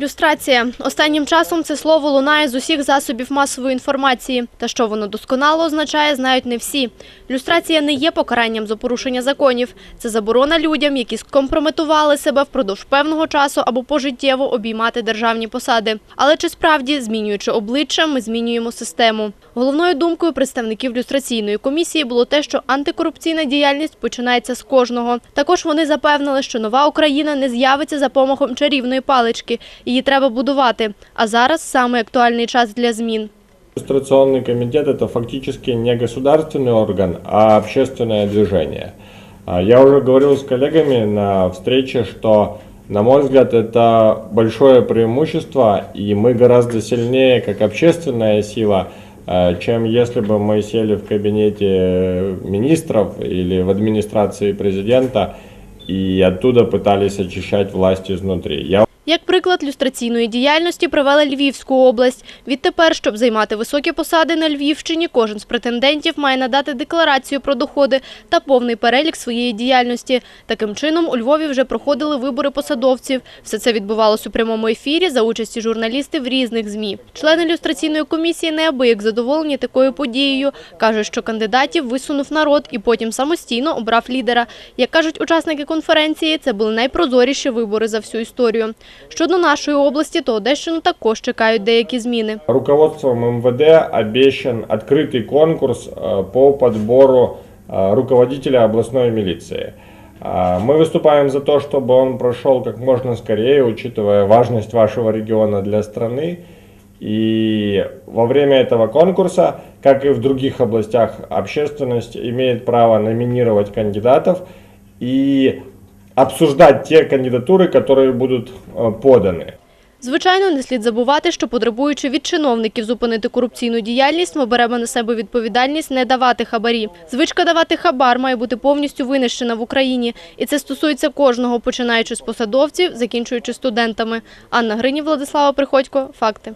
Люстрація останнім часом це слово лунає з усіх засобів масової інформації. Та що воно досконало означає, знають не всі. Люстрація не є покаранням за порушення законів. Це заборона людям, які скомпрометували себе впродовж певного часу або пожиттєво обіймати державні посади. Але чи справді, змінюючи обличчя, ми змінюємо систему? Головною думкою представників люстраційної комісії було те, що антикорупційна діяльність починається з кожного. Також вони запевнили, що нова Україна не з'явиться за помахом чарівної палички. Її треба будувати. А зараз саме актуальний час для змін. Иллюстрационный комитет – это фактически не государственный орган, а общественное движение. А Я уже говорил с коллегами на встрече, что, на мой взгляд, это большое преимущество, и мы гораздо сильнее как общественная сила, э, чем если бы мы сели в кабинете министров или в администрации президента и оттуда пытались очищать власть изнутри. Я як приклад люстраційної діяльності провели Львівську область. Відтепер, щоб займати високі посади на Львівщині, кожен з претендентів має надати декларацію про доходи та повний перелік своєї діяльності. Таким чином, у Львові вже проходили вибори посадовців. Все це відбувалось у прямому ефірі за участі журналістів різних ЗМІ. Члени люстраційної комісії неабияк задоволені такою подією. Кажуть, що кандидатів висунув народ і потім самостійно обрав лідера. Як кажуть учасники конференції, це були найпрозоріші вибори за всю історію. Щодо нашої області, то Одещину також чекають деякі зміни. Руководством МВД обещан открытый конкурс э, по подбору э, руководителя областной милиции. А, Мы выступаем за то, чтобы он прошел как можно скорее, учитывая важность вашего региона для страны. И во время этого конкурса, как и в других областях, общественность имеет право номинировать кандидатов и обсуждать те кандидатуры, которые будут э, поданы. Звичайно, не слід забувати, що потребуючи від чиновників зупинити корупційну діяльність, ми беремо на себе відповідальність не давати хабарі. Звичка давати хабар має бути повністю винищена в Україні. І це стосується кожного, починаючи з посадовців, закінчуючи студентами. Анна Грині, Владислава Приходько. Факти.